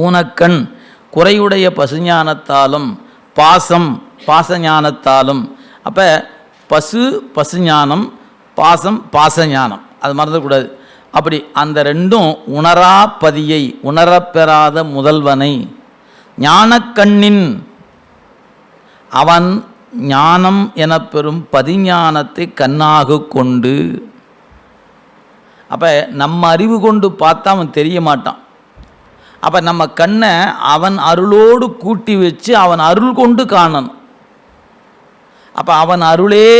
ஊனக்கண் குறையுடைய பசுஞானத்தாலும் பாசம் பாசஞானத்தாலும். அப்போ பசு பசுஞானம் பாசம் பாசஞானம். அது மறந்துடக்கூடாது. அப்படி அந்த ரெண்டும் உணரா பதியை உணரப்பெறாத முதல்வனை ஞானக்கண்ணின் அவன் ஞானம் எனப்பெறும் பதிஞானத்தை கண்ணாக கொண்டு அப்போ நம்ம அறிவு கொண்டு பார்த்தா அவன் தெரிய மாட்டான். அப்போ நம்ம கண்ணை அவன் அருளோடு கூட்டி வச்சு அவன் அருள் கொண்டு காணணும். அப்போ அவன் அருளே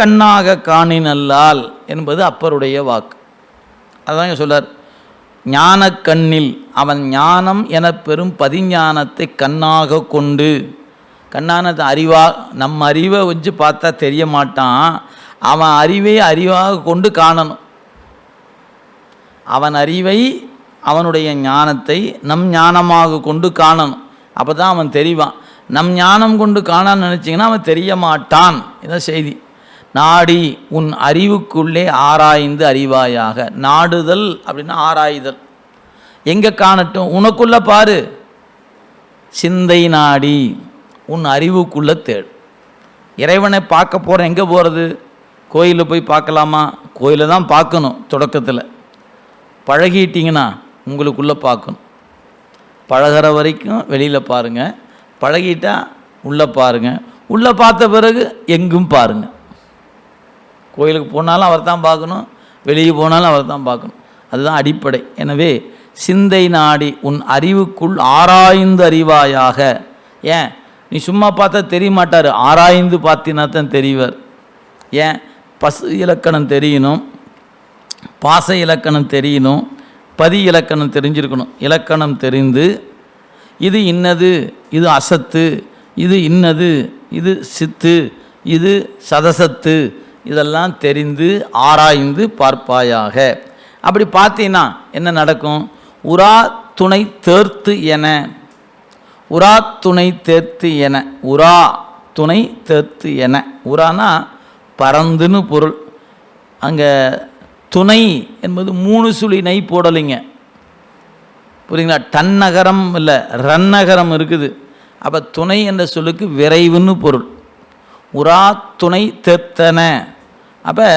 கண்ணாக காணினல்லால் என்பது அப்பருடைய வாக்கு. அதான் சொல்லார் ஞான கண்ணில் அவன் ஞானம் என பெரும் பதிஞானத்தை கண்ணாக கொண்டு கண்ணானது அறிவா நம்ம அறிவை வச்சு பார்த்தா தெரிய மாட்டான். அவன் அறிவை அறிவாக கொண்டு காணணும். அவன் அறிவை அவனுடைய ஞானத்தை நம் ஞானமாக கொண்டு காணணும். அப்போ தான் அவன் தெரிவான். நம் ஞானம் கொண்டு காணான்னு நினச்சிங்கன்னா அவன் தெரிய மாட்டான் இதான் செய்தி. நாடி உன் அறிவுக்குள்ளே ஆராய்ந்து அறிவாயாக. நாடுதல் அப்படின்னா ஆராய்தல். எங்கே காணட்டும்? உனக்குள்ளே பாரு. சிந்தை நாடி உன் அறிவுக்குள்ளே தேடு. இறைவனை பார்க்க போகிறேன் எங்கே போகிறது கோயிலில் போய் பார்க்கலாமா? கோயிலை தான் பார்க்கணும் தொடக்கத்தில். பழகிட்டிங்கன்னா உங்களுக்குள்ளே பார்க்கணும். பழகிற வரைக்கும் வெளியில் பாருங்கள் பழகிட்டால் உள்ளே பாருங்கள் உள்ளே பார்த்த பிறகு எங்கும் பாருங்கள் கோயிலுக்கு போனாலும் அவர் தான் பார்க்கணும். வெளியே போனாலும் அவர் தான் பார்க்கணும். அதுதான் அடிப்படை. எனவே சிந்தை நாடி உன் அறிவுக்குள் ஆராய்ந்து அறிவாயாக. ஏன்? நீ சும்மா பார்த்தா தெரிய மாட்டார் ஆராய்ந்து பார்த்தினா தான் தெரிவர். ஏன்? பசு இலக்கணம் தெரியணும். பாச இலக்கணம் தெரியணும். பதி இலக்கணம் தெரிஞ்சிருக்கணும். இலக்கணம் தெரிந்து இது இன்னது இது அசத்து இது இன்னது இது சித்து இது சதசத்து இதெல்லாம் தெரிந்து ஆராய்ந்து பார்ப்பாயாக. அப்படி பார்த்தீங்கன்னா என்ன நடக்கும்? உரா துணை தேர்த்து என உரா துணை தேர்த்து என உரா துணை தேர்த்து என. உரானா பறந்துன்னு பொருள். அங்கே துணை என்பது மூணு சுழி நெய் போடலைங்க. புரியுங்களா டன்னகரம் இல்லை ரன்னகரம் இருக்குது. அப்போ துணை என்ற சொல்லுக்கு விரைவுன்னு பொருள். உரா துணை தெத்தன. அப்போ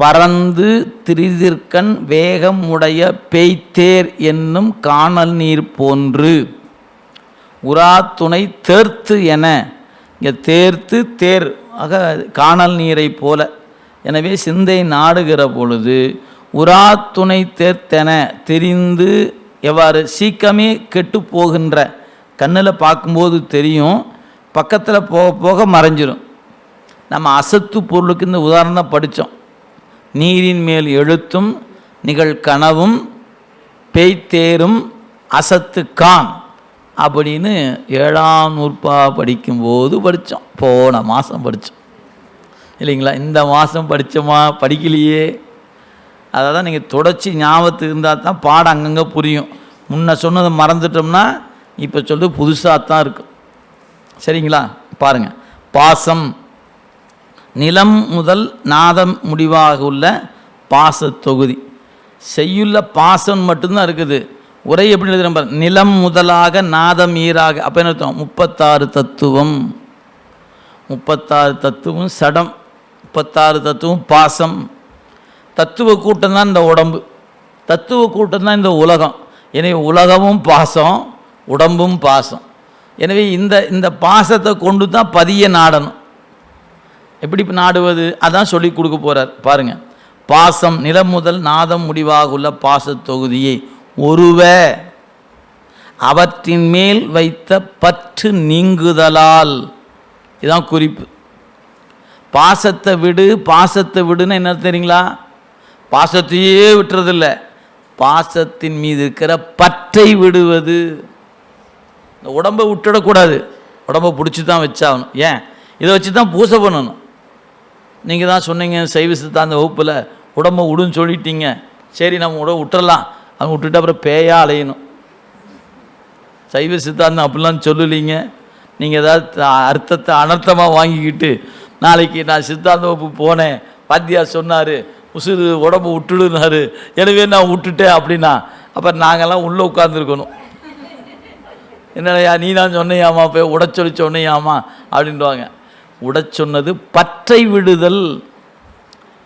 பறந்து திரிதிற்கண் வேகம் உடைய பேய்த்தேர் என்னும் காணல் நீர் போன்று. உரா துணை தேர்த்து என. இங்கே தேர்த்து தேர் ஆக காணல் நீரை போல. எனவே சிந்தை நாடுகிற பொழுது உரா துணை தேர்த்தென தெரிந்து எவ்வாறு சீக்கிரமே கெட்டு போகின்ற கண்ணில் பார்க்கும்போது தெரியும் பக்கத்தில் போக போக மறைஞ்சிரும். நம்ம அசத்து பொருளுக்கு இந்த உதாரணம் படித்தோம் நீரின் மேல் எழுத்தும் நிகழ் கனவும் பேய்த்தேரும் அசத்து கான் அப்படின்னு ஏழாம் நூற்பா படிக்கும்போது படித்தோம் போன மாதம் படித்தோம் இல்லைங்களா? இந்த மாதம் படித்தோமா படிக்கலையே. அதை தான் நீங்கள் தொடச்சி ஞாபகத்துக்கு இருந்தால் தான் பாடம் அங்கங்கே புரியும். முன்ன சொன்னதை மறந்துட்டோம்னா இப்போ சொல்கிறது புதுசாக தான் இருக்கும். சரிங்களா? பாருங்கள் பாசம். நிலம் முதல் நாதம் முடிவாக உள்ள பாச தொகுதி. செய்யுள்ள பாசம் மட்டும்தான் இருக்குது. உரை எப்படி எழுதுறோம் பாரு நிலம் முதலாக நாதம் ஈராக அப்போ என்ன அர்த்தம்? முப்பத்தாறு தத்துவம். முப்பத்தாறு தத்துவம் சடம். முப்பத்தாறு தத்துவம் பாசம். தத்துவ கூட்டம் தான் இந்த உடம்பு. தத்துவ கூட்டம் தான் இந்த உலகம். எனவே உலகமும் பாசம் உடம்பும் பாசம். எனவே இந்த இந்த பாசத்தை கொண்டு தான் பதிய நாடணும். எப்படி நாடுவது? அதான் சொல்லி கொடுக்க போகிறார் பாருங்கள் பாசம் நிலம் முதல் நாதம் முடிவாக உள்ள பாச தொகுதியை ஒருவ அவற்றின் மேல் வைத்த பற்று நீங்குதலால். இதான் குறிப்பு. பாசத்தை விடு பாசத்தை விடுன்னு என்ன தெரியுங்களா? பாசத்தையே விட்டுறதில்ல. பாசத்தின் மீது இருக்கிற பற்றை விடுவது. இந்த உடம்பை விட்டுடக்கூடாது. உடம்பை பிடிச்சி தான் வச்சாகணும். ஏன்? இதை வச்சு தான் பூசை பண்ணணும். நீங்கள் தான் சொன்னீங்க சைவ சித்தாந்த வகுப்பில் உடம்பை விடுன்னு சொல்லிட்டீங்க. சரி நம்ம உடம்பு விட்டுறலாம். அவங்க விட்டுட்டு அப்புறம் பேயாக அலையணும். சைவ சித்தாந்தம் அப்படிலாம் சொல்லலைங்க. நீங்கள் ஏதாவது அர்த்தத்தை அனர்த்தமாக வாங்கிக்கிட்டு நாளைக்கு நான் சித்தாந்த வகுப்பு போனேன். பாத்தியார் சொன்னார் உசுறு உடம்பு விட்டுடுனாரு எனவே நான் விட்டுட்டேன் அப்படின்னா அப்போ நாங்கள்லாம் உள்ளே உட்காந்துருக்கணும் என்னையா நீ தான் சொன்னையாமா போய் உடச் சொல்லி சொன்னையாமா அப்படின்வாங்க உடச் சொன்னது பற்றை விடுதல்.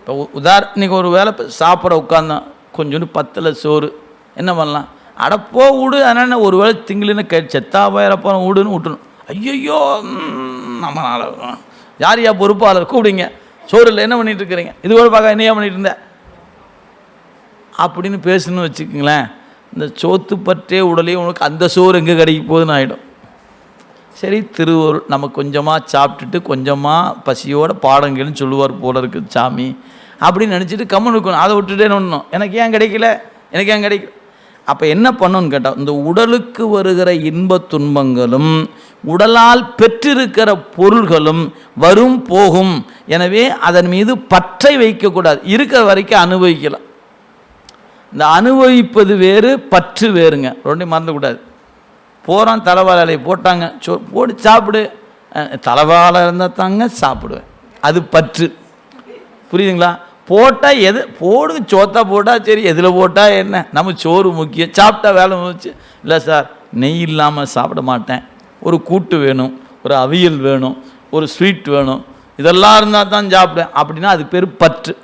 இப்போ உதாரண இன்னைக்கு ஒரு வேளை இப்போ சாப்பிட உட்காந்தான் கொஞ்சோண்டு பத்தில் சோறு. என்ன பண்ணலாம்? அடப்போ விடு ஆனால் ஒரு வேளை திங்களின்னு கே செத்தா போயிடப்போ விடுன்னு விட்டுணும் ஐயையோ ம், நம்மளால யார் யா பொறுப்பாளர் கூப்பிடுங்க. சோறு இல்லை என்ன பண்ணிகிட்டு இருக்கிறீங்க? இது கூட பார்க்க என்னையா பண்ணிட்டு அப்படின்னு பேசணும்னு வச்சுக்கோங்களேன். இந்த சோத்து பற்றே உடலே உனக்கு அந்த சோறு எங்கே கிடைக்க போகுதுன்னு ஆகிடும் சரி திருவருள் நம்ம கொஞ்சமாக சாப்பிட்டுட்டு கொஞ்சமாக பசியோட பாடங்கள்னு சொல்லுவார் போல இருக்குது சாமி. அப்படின்னு நினச்சிட்டு கம்மன் இருக்கணும். அதை விட்டுட்டே ஒன்றும் எனக்கு ஏன் கிடைக்கல? எனக்கு ஏன் கிடைக்கல? அப்போ என்ன பண்ணணும்னு கேட்டால் இந்த உடலுக்கு வருகிற இன்பத் துன்பங்களும் உடலால் பெற்றிருக்கிற பொருள்களும் வரும் போகும். எனவே அதன் மீது பற்றை வைக்கக்கூடாது இருக்கிற வரைக்கும் அனுபவிக்கலாம். இந்த அனுபவிப்பது வேறு பற்று வேறுங்க. ரெண்டையும் மறந்துக்கூடாது போகிறோம் தலைவாழை போட்டாங்க. சோ போட்டு சாப்பிடு. அஹ், தலைவாழை இருந்தால் தாங்க சாப்பிடுவேன். அது பற்று. புரியுதுங்களா? போட்டால் எது போடுங்க சோத்தா போட்டால் சரி எதில் போட்டால் என்ன? நம்ம சோறு முக்கியம். சாப்பிட்டா வேலை முடிச்சு இல்லை சார் நெய் இல்லாமல் சாப்பிட மாட்டேன். ஒரு கூட்டு வேணும் ஒரு அவியல் வேணும் ஒரு ஸ்வீட் வேணும். இதெல்லாம் இருந்தால் தான் சாப்பிடுவேன். அப்படின்னா அது பேர் பற்று.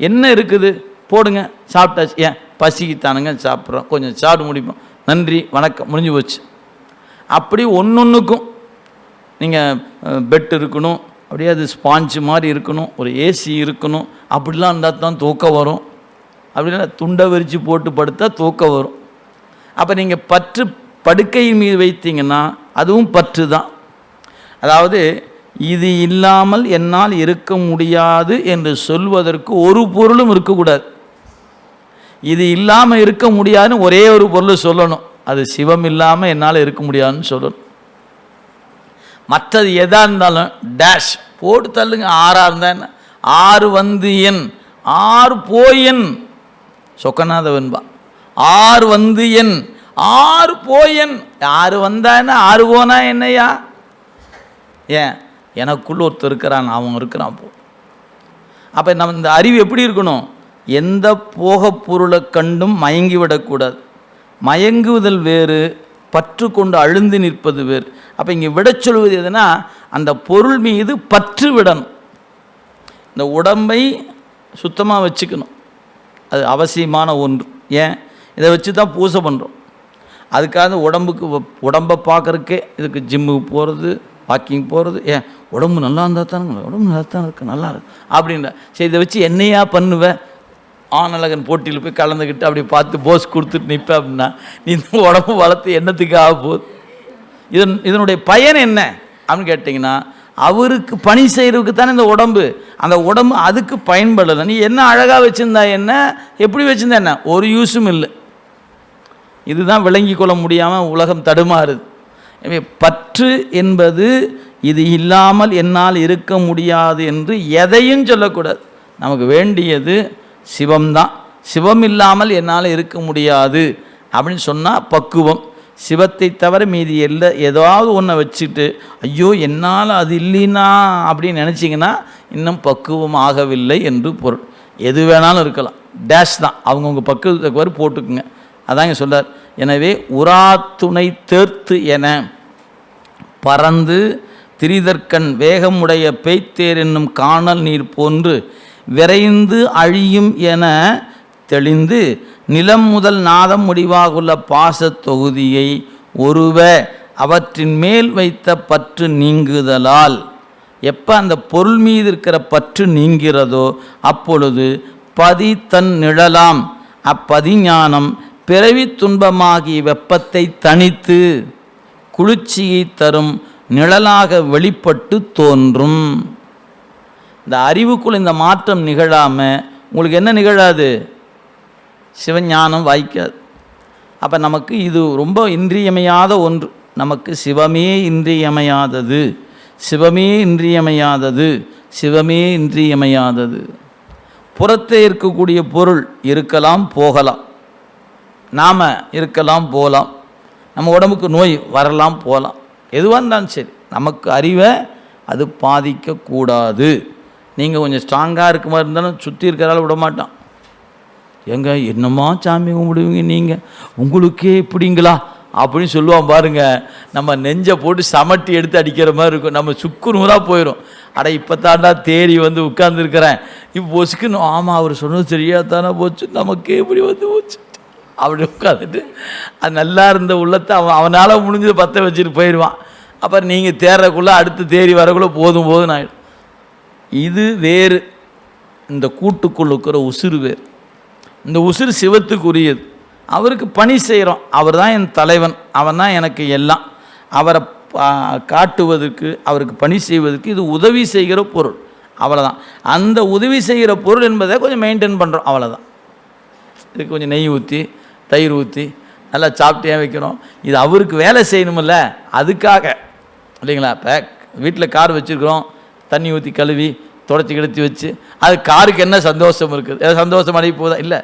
என்ன இருக்குது? போடுங்க சாப்பிட்டாச்சு. ஏன்? பசிக்கு தானுங்க சாப்பிட்றோம். கொஞ்சம் சாப்பிட்டு முடிப்போம். நன்றி வணக்கம். முடிஞ்சு போச்சு. அப்படி ஒன்று ஒன்றுக்கும் நீங்கள் பெட் இருக்கணும். அப்படியே அது ஸ்பாஞ்சு மாதிரி இருக்கணும் ஒரு ஏசி இருக்கணும் அப்படிலாம் இருந்தால் தான் தூக்கம் வரும். அப்படின்னா துண்டை விரித்து போட்டு படுத்தா தூக்கம் வரும். அப்போ நீங்கள் பற்று படுக்கையின் மீது வைத்தீங்கன்னா அதுவும் பற்று தான். அதாவது இது இல்லாமல் என்னால் இருக்க முடியாது என்று சொல்வதற்கு ஒரு பொருளும் இருக்கக்கூடாது. இது இல்லாமல் இருக்க முடியாதுன்னு ஒரே ஒரு பொருள் சொல்லணும். அது சிவம் இல்லாமல் என்னால் இருக்க முடியாதுன்னு சொல்லணும். மற்றது எதாக இருந்தாலும் டேஷ் போட்டு தள்ளுங்க. ஆறாக இருந்தால் என்ன? ஆறு வந்து என். ஆறு போயன் சொக்கநாத வெண்பா ஆறு வந்து என். ஆறு போயன் ஆறு வந்தா என்ன? ஆறு போனா என்னையா ஏன்? எனக்குள்ள ஒருத்தர் இருக்கிறான். அவன் இருக்கிறான் போ. அப்போ நம்ம இந்த அறிவு எப்படி இருக்கணும்? எந்த போகப் பொருளை கண்டும் மயங்கி விடக்கூடாது மயங்குவதல் வேறு பற்று கொண்டு அழுந்து நிற்பது வேறு. அப்போ இங்கே விடச் சொல்வது எதுனா அந்த பொருள் மீது பற்று விடணும். இந்த உடம்பை சுத்தமாக வச்சுக்கணும். அது அவசியமான ஒன்று. ஏன்? இதை வச்சு தான் பூசை பண்ணுறோம் அதுக்காக உடம்புக்கு வ- உடம்பை பார்க்குறக்கே இதுக்கு ஜிம்முக்கு போகிறது வாக்கிங் போகிறது ஏன்? உடம்பு நல்லா இருந்தால் தானுங்க. உடம்பு நல்லா தான் இருக்குது நல்லா இருக்கு. அப்படின்ற. சரி இதை வச்சு என்னையா பண்ணுவேன் ஆனழகன் போட்டியில் போய் கலந்துக்கிட்டு அப்படி பார்த்து போஸ் கொடுத்துட்டு நிற்பேன் அப்படின்னா நீ இந்த உடம்பு வளர்த்து என்னத்துக்கு ஆக போகுது? இதன் இதனுடைய பயன் என்ன அப்படின்னு கேட்டிங்கன்னா அவருக்கு பணி செய்கிறதுக்கு தானே இந்த உடம்பு. அந்த உடம்பு அதுக்கு பயன்படலை. நீ என்ன அழகாக வச்சுருந்தா என்ன? எப்படி வச்சுருந்தா என்ன? ஒரு யூஸும் இல்லை. இதுதான் விளங்கி கொள்ள முடியாமல் உலகம் தடுமாறுது. எனவே பற்று என்பது இது இல்லாமல் என்னால் இருக்க முடியாது என்று எதையும் சொல்லக்கூடாது. நமக்கு வேண்டியது சிவம்தான். சிவம் இல்லாமல் என்னால் இருக்க முடியாது அப்படின்னு சொன்னால் பக்குவம். சிவத்தை தவிர மீதி எல்லா ஏதாவது ஒன்றை வச்சுட்டு ஐயோ என்னால் அது இல்லைனா? அப்படின்னு நினச்சிங்கன்னா இன்னும் பக்குவம் ஆகவில்லை என்று பொருள். எது வேணாலும் இருக்கலாம். டேஷ் தான். அவங்கவுங்க பக்குவத்துக்கு வரை போட்டுக்குங்க. அதாங்க சொல்கிறார் எனவே உராத்துணை தேர்த்து என பறந்து திரிதற்கண் வேகமுடைய பேய்த்தேர் என்னும் காணல் நீர் போன்று விரைந்து அழியும் என தெளிந்து நிலம் முதல் நாதம் முடிவாகுள்ள பாசத் தொகுதியை ஒருவ அவற்றின் மேல் வைத்த பற்று நீங்குதலால். எப்போ அந்த பொருள் மீது இருக்கிற பற்று நீங்கிறதோ அப்பொழுது பதி தன் நிழலாம். அப்பதிஞானம் பிறவி துன்பமாகிய வெப்பத்தை தனித்து குளிர்ச்சியை தரும் நிழலாக வெளிப்பட்டு தோன்றும். இந்த அறிவுக்குள் இந்த மாற்றம் நிகழாமல் உங்களுக்கு என்ன நிகழாது? சிவஞானம் வாய்க்காது. அப்போ நமக்கு இது ரொம்ப இன்றியமையாத ஒன்று. நமக்கு சிவமே இன்றியமையாதது. சிவமே இன்றியமையாதது. சிவமே இன்றியமையாதது. புறத்தே இருக்கக்கூடிய பொருள் இருக்கலாம் போகலாம். நாம் இருக்கலாம் போகலாம். நம்ம உடம்புக்கு நோய் வரலாம் போகலாம். எதுவாக இருந்தாலும் சரி நமக்கு அறிவை அது பாதிக்கக்கூடாது. நீங்கள் கொஞ்சம் ஸ்ட்ராங்காக இருக்க மாதிரி இருந்தாலும் சுற்றி இருக்கிறால விட மாட்டான். எங்க என்னம்மா சாமி கும்பிடுவீங்க நீங்கள் உங்களுக்கே இப்படிங்களா? அப்படின்னு சொல்லுவான் பாருங்க. நம்ம நெஞ்சை போட்டு சமட்டி எடுத்து அடிக்கிற மாதிரி இருக்கும். நம்ம சுக்கு நூறாக போயிடும் அட இப்போ தாண்டா தேடி வந்து உட்காந்துருக்கிறேன் இப்போ ஒசுக்குன்னு ஆமாம் அவர் சொன்னது சரியா தானே போச்சு. நமக்கே இப்படி வந்து போச்சு. அப்படி உட்காந்துட்டு அது நல்லா இருந்த உள்ளத்தை அவன் அவனால் முடிஞ்சது பற்ற வச்சுட்டு போயிடுவான். அப்புறம் நீங்கள் தேர்றக்குள்ளே அடுத்து தேடி வரக்குள்ளே போதும் போதும் ஆகிடும் இது வேறு. இந்த கூட்டுக்குள்ள இருக்கிற உசுறு வேறு. இந்த உசுறு சிவத்துக்குரியது. அவருக்கு பணி செய்கிறோம். அவர் தான் என் தலைவன். அவன் தான் எனக்கு எல்லாம். அவரை பா- காட்டுவதற்கு அவருக்கு பணி செய்வதற்கு இது உதவி செய்கிற பொருள். அவ்வளோதான் அந்த உதவி செய்கிற பொருள் என்பதை கொஞ்சம் மெயின்டைன் பண்ணுறோம் அவ்வளோதான் இதுக்கு கொஞ்சம் நெய் ஊற்றி தயிர் ஊற்றி நல்லா சாப்பிட்டே வைக்கிறோம். இது அவருக்கு வேலை செய்யணுமில்ல அதுக்காக. இல்லைங்களா? இப்போ வீட்டில் கார் வச்சுருக்குறோம். தண்ணி ஊற்றி கழுவி தொடச்சி கிடச்சி வச்சு அது காருக்கு என்ன சந்தோஷம் இருக்குது? ஏதாவது சந்தோஷம் அடைய போதா இல்லை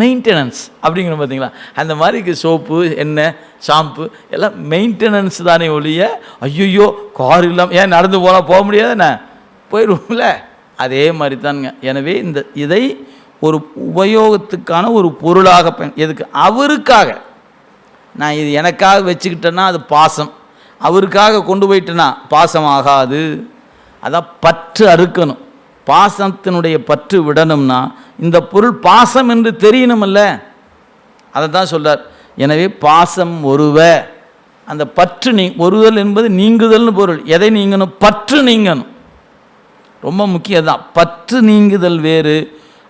மெயின்டெனன்ஸ் அப்படிங்கிற பார்த்தீங்களா? அந்த மாதிரி சோப்பு எண்ணெய் ஷாம்பு எல்லாம் மெயின்டெனன்ஸ் தானே ஒழிய ஐயோ கார் இல்லாமல் ஏன் நடந்து போனால் போக முடியாதுண்ணே போயிடுவோம்ல அதே மாதிரி தானுங்க. எனவே இந்த இதை ஒரு உபயோகத்துக்கான ஒரு பொருளாக பயன் எதுக்கு? அவருக்காக. நான் இது எனக்காக வச்சுக்கிட்டேன்னா அது பாசம். அவருக்காக கொண்டு போயிட்டேன்னா பாசம் ஆகாது அதான் பற்று அறுக்கணும். பாசத்தினுடைய பற்று விடணும்னா இந்த பொருள் பாசம் என்று தெரியணுமல்ல. அதை தான் சொல்கிறார் எனவே பாசம் ஒருவ. அந்த பற்று நீ ஒருதல் என்பது நீங்குதல்னு பொருள். எதை நீங்கணும்? பற்று நீங்கணும். ரொம்ப முக்கியம் தான் பற்று நீங்குதல் வேறு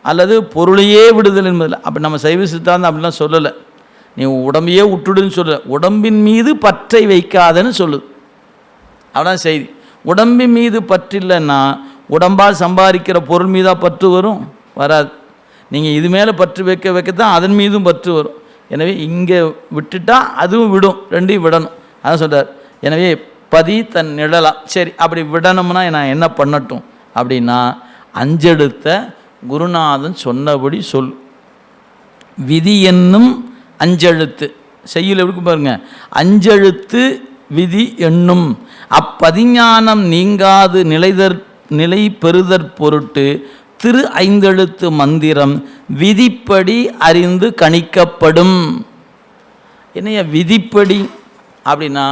அல்லது பொருளையே விடுதல் என்பதில் அப்போ நம்ம சைவ சித்தாந்தம் அப்படிலாம் சொல்லலை. நீ உடம்பையே விட்டுடுன்னு சொல்லலை உடம்பின் மீது பற்றை வைக்காதன்னு சொல்லுது அவ்வளோதான் செய்தி. உடம்பின் மீது பற்றில்லைன்னா உடம்பால் சம்பாதிக்கிற பொருள் மீதாக பற்று வரும்? வராது. நீங்கள் இது மேலே பற்று வைக்க வைக்க தான் அதன் மீதும் பற்று வரும். எனவே இங்கே விட்டுட்டா அதுவும் விடும். ரெண்டையும் விடணும். அதான் சொல்கிறார் எனவே பதி தன் நிழலாம் சரி அப்படி விடணும்னா நான் என்ன பண்ணட்டும்? அப்படின்னா அஞ்செடுத்த குருநாதன் சொன்னபடி சொல். விதி என்னும் அஞ்செழுத்து. செய்யுள் எப்படி பாருங்க. அஞ்செழுத்து விதி என்னும். அப்பதிஞானம் நீங்காது நிலைதற் நிலை பெறுதற் பொருட்டு திரு ஐந்தெழுத்து மந்திரம் விதிப்படி அறிந்து கணிக்கப்படும். என்னைய விதிப்படி? அப்படின்னா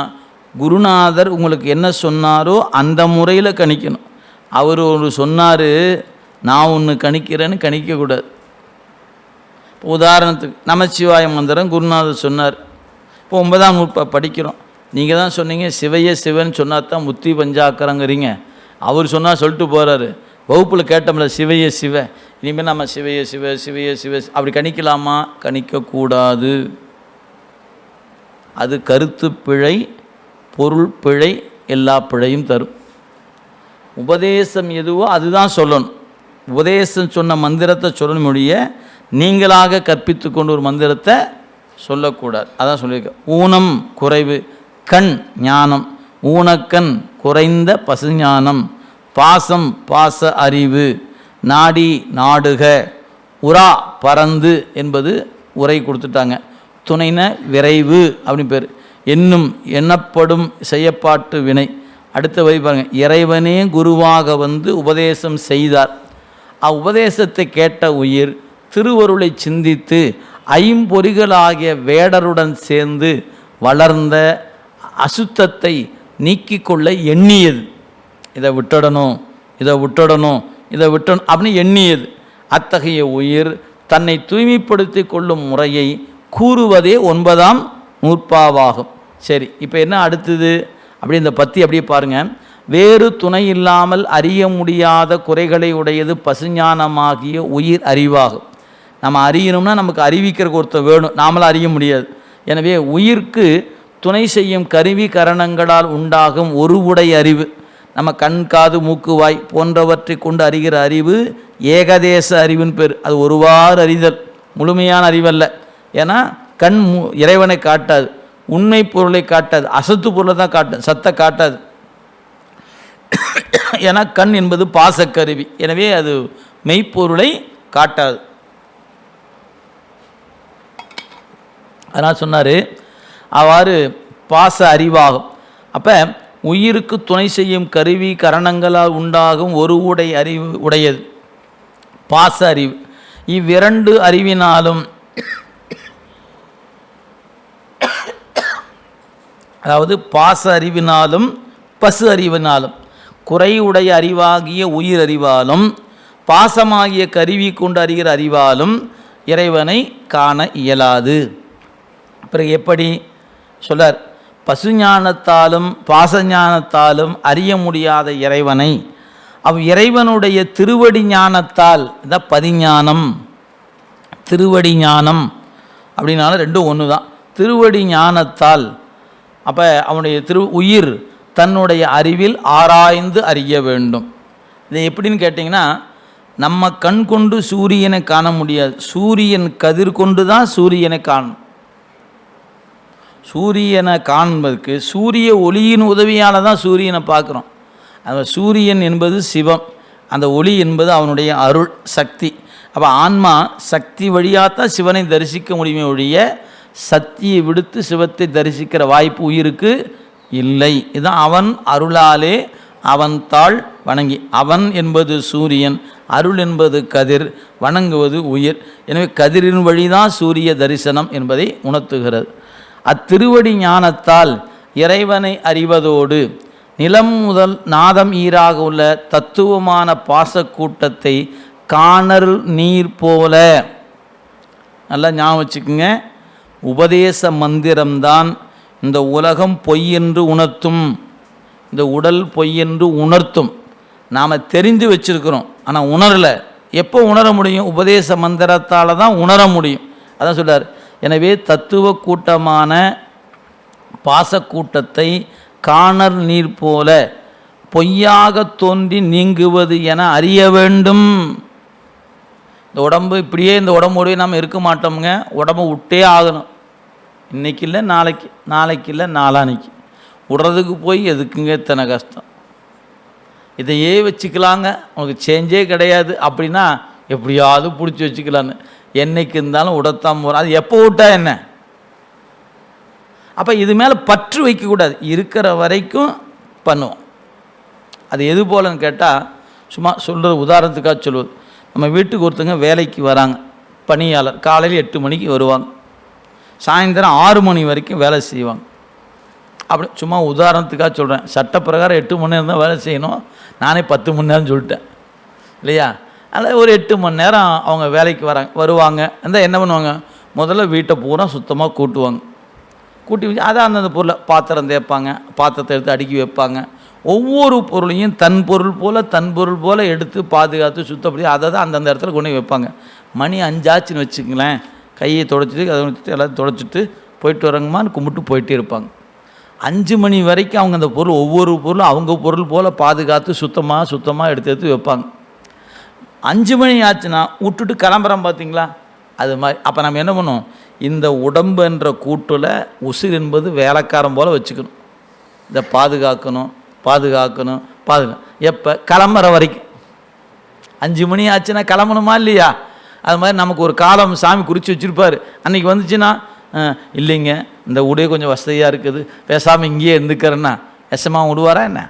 குருநாதர் உங்களுக்கு என்ன சொன்னாரோ அந்த முறையில் கணிக்கணும். அவர் ஒரு சொன்னார் நான் ஒன்று கணிக்கிறேன்னு கணிக்கக்கூடாது. உதாரணத்துக்கு நமச்சிவாய மந்திரம் குருநாதர் சொன்னார். இப்போ ஒன்பதாம் நூற்ப படிக்கிறோம். நீங்கள் தான் சொன்னீங்க சிவைய சிவன் சொன்னா தான் முத்தி பஞ்சாக்கரங்கிறீங்க. அவர் சொன்னால் சொல்லிட்டு போகிறாரு வகுப்பில் கேட்டோம்ல சிவைய சிவ இனிமேல் நம்ம சிவைய சிவ சிவைய சிவ அப்படி கணிக்கலாமா? கணிக்கக்கூடாது. அது கருத்து பிழை பொருள் பிழை எல்லா பிழையும் தரும். உபதேசம் எதுவோ அதுதான் சொல்லணும். உபதேசம் சொன்ன மந்திரத்தை சொல்லணும் முடிய நீங்களாக கற்பித்து கொண்டு ஒரு மந்திரத்தை சொல்லக்கூடாது. அதான் சொல்லியிருக்க ஊனம் குறைவு கண் ஞானம் ஊனக்கண் குறைந்த பசுஞானம். பாசம் பாச அறிவு. நாடி நாடுக. உரா பறந்து என்பது உரை கொடுத்துட்டாங்க. துணைன விரைவு அப்படின்னு பேர். என்னும் எண்ணப்படும் செய்யப்பாட்டு வினை. அடுத்த வரி பாருங்கள் இறைவனே குருவாக வந்து உபதேசம் செய்தார். அவ்வுபதேசத்தை கேட்ட உயிர் திருவருளை சிந்தித்து ஐம்பொறிகளாகிய வேடருடன் சேர்ந்து வளர்ந்த அசுத்தத்தை நீக்கி கொள்ள எண்ணியது. இதை விட்டுடணும் இதை விட்டுடணும் இதை விட்டணும் அப்படின்னு எண்ணியது. அத்தகைய உயிர் தன்னை தூய்மைப்படுத்தி கொள்ளும் முறையை கூறுவதே ஒன்பதாம் நூற்பாவாகும். சரி இப்போ என்ன அடுத்தது? அப்படி இந்த பத்தி அப்படியே பாருங்கள் வேறு துணை இல்லாமல் அறிய முடியாத குறைகளை உடையது பசுஞானமாகிய உயிர் அறிவாகும். நம்ம அறியணும்னா நமக்கு அறிவிக்கிறக்கு ஒருத்தர் வேணும். நாமளும் அறிய முடியாது. எனவே உயிர்க்கு துணை செய்யும் கருவி கரணங்களால் உண்டாகும் ஒரு உடை அறிவு. நம்ம கண் காது மூக்கு வாய் போன்றவற்றை கொண்டு அறிகிற அறிவு ஏகதேச அறிவின் பேர். அது ஒருவாறு அறிதல். முழுமையான அறிவல்ல. ஏன்னா கண் மு- இறைவனை காட்டாது. உண்மை பொருளை காட்டாது. அசத்து பொருளை தான் காட்டும் சத்தை காட்டாது. ஏன்னா கண் என்பது பாசக்கருவி. எனவே அது மெய்ப்பொருளை காட்டாது. அதனால் சொன்னார் அவ்வாறு பாச அறிவாகும். அப்போ உயிருக்கு துணை செய்யும் கருவி கரணங்களால் உண்டாகும் ஒரு உடை அறிவு உடையது. பாச அறிவு. இவ்விரண்டு அறிவினாலும் அதாவது பாச அறிவினாலும் பசு அறிவினாலும் குறையுடைய அறிவாகிய உயிர் அறிவாலும் பாசமாகிய கருவி கொண்டு அறிகிற அறிவாலும் இறைவனை காண இயலாது. பிறகு எப்படி சொல்லார். பசுஞானத்தாலும் பாசஞானத்தாலும் அறிய முடியாத இறைவனை அவ் இறைவனுடைய திருவடி ஞானத்தால் இதான் பதிஞானம் திருவடி ஞானம் அப்படின்னாலும் ரெண்டும் ஒன்று தான். திருவடி ஞானத்தால் அப்போ அவனுடைய திரு உயிர் தன்னுடைய அறிவில் ஆராய்ந்து அறிய வேண்டும். இது எப்படின்னு கேட்டிங்கன்னா நம்ம கண் கொண்டு சூரியனை காண முடியாது. சூரியன் கதிர் கொண்டு தான் சூரியனை காணும். சூரியனை காண்பதற்கு சூரிய ஒளியின் உதவியால் தான் சூரியனை பார்க்குறோம். அந்த சூரியன் என்பது சிவம். அந்த ஒளி என்பது அவனுடைய அருள் சக்தி. அப்போ ஆன்மா சக்தி வழியாக தான் சிவனை தரிசிக்க முடியுமே ஒழிய சக்தியை விடுத்து சிவத்தை தரிசிக்கிற வாய்ப்பு உயிருக்கு இல்லை. இதுதான் அவன் அருளாலே அவன் தாள் வணங்கி. அவன் என்பது சூரியன் அருள் என்பது கதிர் வணங்குவது உயிர். எனவே கதிரின் வழிதான் சூரிய தரிசனம் என்பதை உணர்த்துகிறது. அத்திருவடி ஞானத்தால் இறைவனை அறிவதோடு நிலம் முதல் நாதம் ஈராக உள்ள தத்துவமான பாசக்கூட்டத்தை காணல் நீர் போல. நல்லா ஞாபகம் வச்சுக்கோங்க. உபதேச மந்திரம்தான் இந்த உலகம் பொய் என்று உணர்த்தும். இந்த உடல் பொய் என்று உணர்த்தும். நாம் தெரிஞ்சு வச்சிருக்கிறோம். ஆனால் உணரலை. எப்போ உணர முடியும்? உபதேச மந்திரத்தால் தான் உணர முடியும். அதான் சொல்கிறார் எனவே தத்துவ கூட்டமான பாசக்கூட்டத்தை காணல் நீர் போல பொய்யாக தோன்றி நீங்குவது என அறிய வேண்டும். இந்த உடம்பு இப்படியே இந்த உடம்போடவே நாம் இருக்க மாட்டோமுங்க. உடம்பு விட்டே ஆகணும். இன்றைக்கி இல்லை நாளைக்கு. நாளைக்கு இல்லை நாளானைக்கு விடுறதுக்கு போய் எதுக்குங்க இத்தனை கஷ்டம்? இதையே வச்சுக்கலாங்க. உனக்கு சேஞ்சே கிடையாது. அப்படின்னா எப்படியாவது பிடிச்சி வச்சுக்கலான்னு. என்னைக்கு இருந்தாலும் உடத்தான் போகிறோம் அது எப்போ விட்டா என்ன? அப்போ இது மேலே பற்று வைக்கக்கூடாது இருக்கிற வரைக்கும் பண்ணுவோம். அது எது போலன்னு கேட்டால் சும்மா சொல்கிற உதாரணத்துக்காக சொல்லுவது நம்ம வீட்டுக்கு ஒருத்தங்க வேலைக்கு வராங்க. பணியாளர் காலையில் எட்டு மணிக்கு வருவாங்க. சாயந்தரம் ஆறு மணி வரைக்கும் வேலை செய்வாங்க. அப்படி சும்மா உதாரணத்துக்காக சொல்கிறேன் சட்டப்பிரகாரம் எட்டு மணி நேரம் தான் வேலை செய்யணும். நானே பத்து மணி நேரம் சொல்லிட்டேன். இல்லையா? அதனால் ஒரு எட்டு மணி நேரம் அவங்க வேலைக்கு வராங்க வருவாங்க. அந்த என்ன பண்ணுவாங்க? முதல்ல வீட்டை பூரா சுத்தமாக கூட்டுவாங்க. கூட்டி வச்சு அதை அந்தந்த பொருளை பாத்திரம் தேய்ப்பாங்க பாத்திரத்தை எடுத்து அடுக்கி வைப்பாங்க. ஒவ்வொரு பொருளையும் தன் பொருள் போல் தன் பொருள் போல் எடுத்து பாதுகாத்து சுத்தப்படுத்தி அதை தான் அந்தந்த இடத்துல கொண்டு போய் வைப்பாங்க. மணி அஞ்சாச்சுன்னு வச்சுங்களேன் கையை தொடச்சிட்டு அதை வச்சுட்டு எல்லாத்தையும் தொடச்சிட்டு போயிட்டு வரங்கம்மான்னு கும்பிட்டு போயிட்டே இருப்பாங்க. அஞ்சு மணி வரைக்கும் அவங்க அந்த பொருள் ஒவ்வொரு பொருளும் அவங்க பொருள் போல் பாதுகாத்து சுத்தமாக சுத்தமாக எடுத்து எடுத்து வைப்பாங்க. அஞ்சு மணி ஆச்சுன்னா விட்டுட்டு கிளம்புறோம் பார்த்தீங்களா? அது மாதிரி. அப்போ நம்ம என்ன பண்ணுவோம்? இந்த உடம்பு என்ற கூட்டில் உசிர் என்பது வேலைக்காரன் போல் வச்சுக்கணும். இதை பாதுகாக்கணும் பாதுகாக்கணும் பாதுகா எப்போ? கிளம்புற வரைக்கும். அஞ்சு மணி ஆச்சுன்னா கிளம்பணுமா இல்லையா? அது மாதிரி நமக்கு ஒரு காலம் சாமி குறித்து வச்சுருப்பார். அன்றைக்கி வந்துச்சுன்னா இல்லைங்க இந்த உடைய கொஞ்சம் வசதியாக இருக்குது. பேசாமல் இங்கேயே இருந்துக்கிறேன்னா எசமாக விடுவாரா என்ன?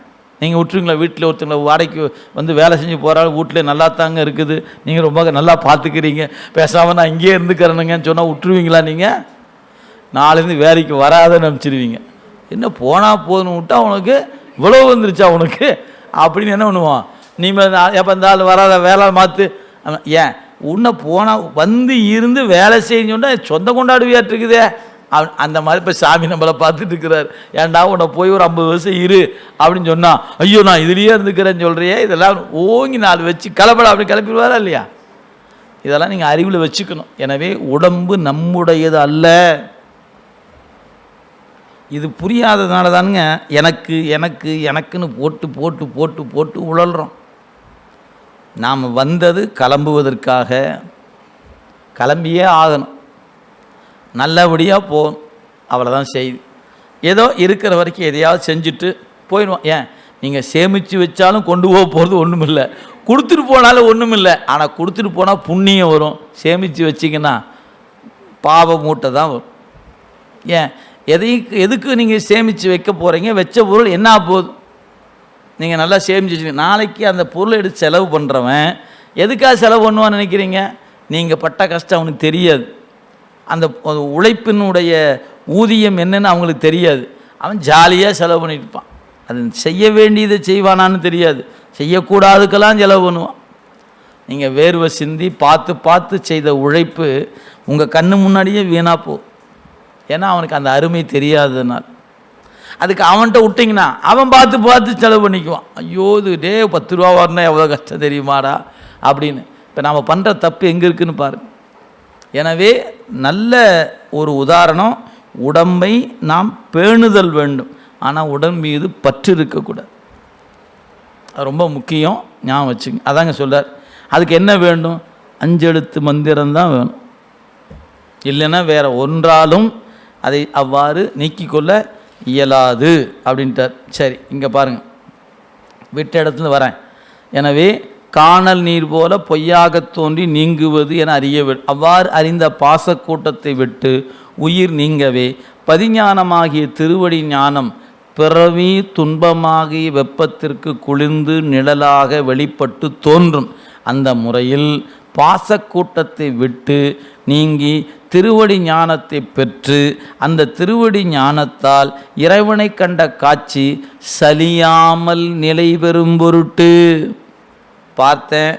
நீங்கள் விட்டுருங்களா வீட்டில் ஒருத்தங்களை வாடகைக்கு வந்து வேலை செஞ்சு போகிறாள் வீட்டில் நல்லா தாங்க இருக்குது. நீங்கள் ரொம்ப நல்லா பார்த்துக்கிறீங்க. பேசாமல் நான் இங்கேயே இருந்துக்கிறேனுங்கன்னு சொன்னால் விட்டுருவீங்களா நீங்கள் நாளைலேருந்து வேலைக்கு வராதன்னு அனுப்பிச்சிடுவீங்க என்ன போனால் போதுன்னு விட்டா உனக்கு இவ்வளோ வந்துருச்சா உனக்கு? அப்படின்னு என்ன பண்ணுவான் நீ எப்போ இந்த ஆள் வராத வேலை மாற்று ஏன்? உன்னை போனால் வந்து இருந்து வேலை செய்யணுன்னா சொந்த கொண்டாடுவியாட்டு இருக்குதே அவன் அந்த மாதிரி இப்போ சாமி நம்மளை பார்த்துட்டு இருக்கிறார். ஏன்டா உன்னை போய் ஒரு ஐம்பது வருஷம் இரு அப்படின்னு சொன்னான் ஐயோ நான் இதுலேயே இருந்துக்கிறேன்னு சொல்கிறியே இதெல்லாம் ஓங்கி நாலு வச்சு கிளப்பட அப்படி கிளப்பிடுவாரா இல்லையா? இதெல்லாம் நீங்கள் அறிவில் வச்சுக்கணும். எனவே உடம்பு நம்முடையது அல்ல. இது புரியாததுனால தானுங்க எனக்கு எனக்கு எனக்குன்னு போட்டு போட்டு போட்டு போட்டு உழல்றோம். நாம் வந்தது கிளம்புவதற்காக. கிளம்பியே ஆகணும். நல்லபடியாக போகணும் அவ்வளோதான் செய்தி ஏதோ இருக்கிற வரைக்கும் எதையாவது செஞ்சுட்டு போயிடுவோம். ஏன்? நீங்கள் சேமித்து வச்சாலும் கொண்டு போக போகிறது ஒன்றும் இல்லை கொடுத்துட்டு போனாலும் ஒன்றும் இல்லை ஆனால் கொடுத்துட்டு போனால் புண்ணியம் வரும். சேமித்து வச்சிங்கன்னா பாவ மூட்டை தான் வரும். ஏன்? எதையும் எதுக்கு நீங்கள் சேமித்து வைக்க போகிறீங்க வச்ச பொருள் என்ன போதும்? நீங்கள் நல்லா சேமிச்சு வச்சுக்கோங்க நாளைக்கு அந்த பொருளை எடுத்து செலவு பண்ணுறவன் எதுக்காக செலவு பண்ணுவான்னு நினைக்கிறீங்க? நீங்கள் பட்ட கஷ்டம் அவனுக்கு தெரியாது. அந்த உழைப்பினுடைய ஊதியம் என்னன்னு அவங்களுக்கு தெரியாது. அவன் ஜாலியாக செலவு பண்ணிட்டு இருப்பான். அது செய்ய வேண்டியதை செய்வானான்னு தெரியாது. செய்யக்கூடாதுக்கெல்லாம் செலவு பண்ணுவான். நீங்கள் வேர்வை சிந்தி பார்த்து பார்த்து செய்த உழைப்பு உங்கள் கண்ணு முன்னாடியே வீணாக போகும் ஏன்னா அவனுக்கு அந்த அருமை தெரியாததுனால். அதுக்கு அவன்கிட்ட விட்டிங்கன்னா அவன் பார்த்து பார்த்து செலவு பண்ணிக்குவான். ஐயோ இது டே பத்து ரூபா வரணும் எவ்வளோ கஷ்டம் தெரியுமாடா அப்படின்னு. இப்போ நாம் பண்ணுற தப்பு எங்கே இருக்குதுன்னு பாருங்கள் எனவே நல்ல ஒரு உதாரணம் உடம்பை நாம் பேணுதல் வேண்டும். ஆனால் உடம்பு மீது பற்று இருக்கக்கூடாது. ரொம்ப முக்கியம் ஞாபகம் வச்சுங்க. அதாங்க சொல்கிறார் அதுக்கு என்ன வேண்டும்? அஞ்செழுத்து மந்திரம்தான் வேணும். இல்லைன்னா வேறு ஒன்றாலும் அதை அவ்வாறு நீக்கிக்கொள்ள இயலாது அப்படின்ட்டார். சரி இங்கே பாருங்கள் விட்ட இடத்துல வரேன். எனவே காணல் நீர் போல பொய்யாகத் தோன்றி நீங்குவது என அறிய அவ்வாறு அறிந்த பாசக்கூட்டத்தை விட்டு உயிர் நீங்கவே. பதிஞானமாகிய திருவடி ஞானம் பிறவி துன்பமாகிய வெப்பத்திற்கு குளிர்ந்து நிழலாக வெளிப்பட்டு தோன்றும். அந்த முறையில் பாசக்கூட்டத்தை விட்டு நீங்கி திருவடி ஞானத்தை பெற்று அந்த திருவடி ஞானத்தால் இறைவனை கண்ட காட்சி சலியாமல் நிலை பெறும் பொருட்டு. பார்த்தேன்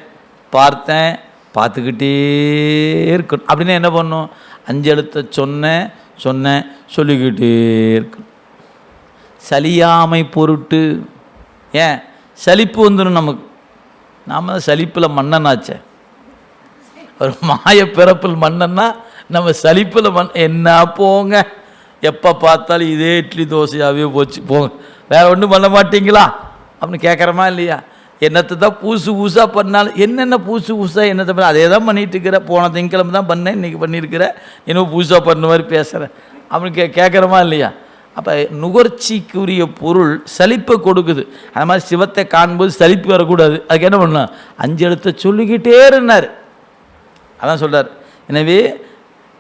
பார்த்தேன் பார்த்துக்கிட்டே இருக்கணும். அப்படின்னா என்ன பண்ணும்? அஞ்சு எழுத்தை சொன்னேன் சொன்னேன் சொல்லிக்கிட்டே இருக்கணும். சலியாமை பொருட்டு. ஏன்? சலிப்பு வந்துடும் நமக்கு. நாம் தான் சலிப்பில் மன்னனாச்சே. ஒரு மாய பிறப்பில் மன்னன்னா நம்ம சலிப்பில் மண் என்ன போங்க? எப்போ பார்த்தாலும் இதே இட்லி தோசையாகவே போச்சு. போங்க. வேறு ஒன்றும் பண்ண மாட்டீங்களா? அப்படின்னு கேட்குறமா இல்லையா? என்னத்தை தான் பூசு பூசாக பண்ணாலும் என்னென்ன பூசு பூசாக என்னத்தை பண்ண அதே தான் பண்ணிட்டு இருக்கிற போன திங்கக்கிழமை தான் பண்ணேன் இன்றைக்கி பண்ணியிருக்கிற. இன்னும் புதுசாக பண்ண மாதிரி பேசுகிறேன் அப்படின்னு கே கேட்குறமா இல்லையா? அப்போ நுகர்ச்சிக்குரிய பொருள் சலிப்பை கொடுக்குது. அது மாதிரி சிவத்தை காணும்போது சலிப்பு வரக்கூடாது. அதுக்கு என்ன பண்ணலாம்? அஞ்சு எழுத்தை சொல்லிக்கிட்டே இருந்தார். அதான் சொல்கிறார் எனவே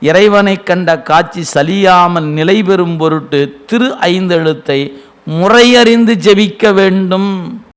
இறைவனை கண்ட காட்சி சலியாமல் நிலை பெறும் பொருட்டு திரு ஐந்தெழுத்தை முறையறிந்து ஜெபிக்க வேண்டும்.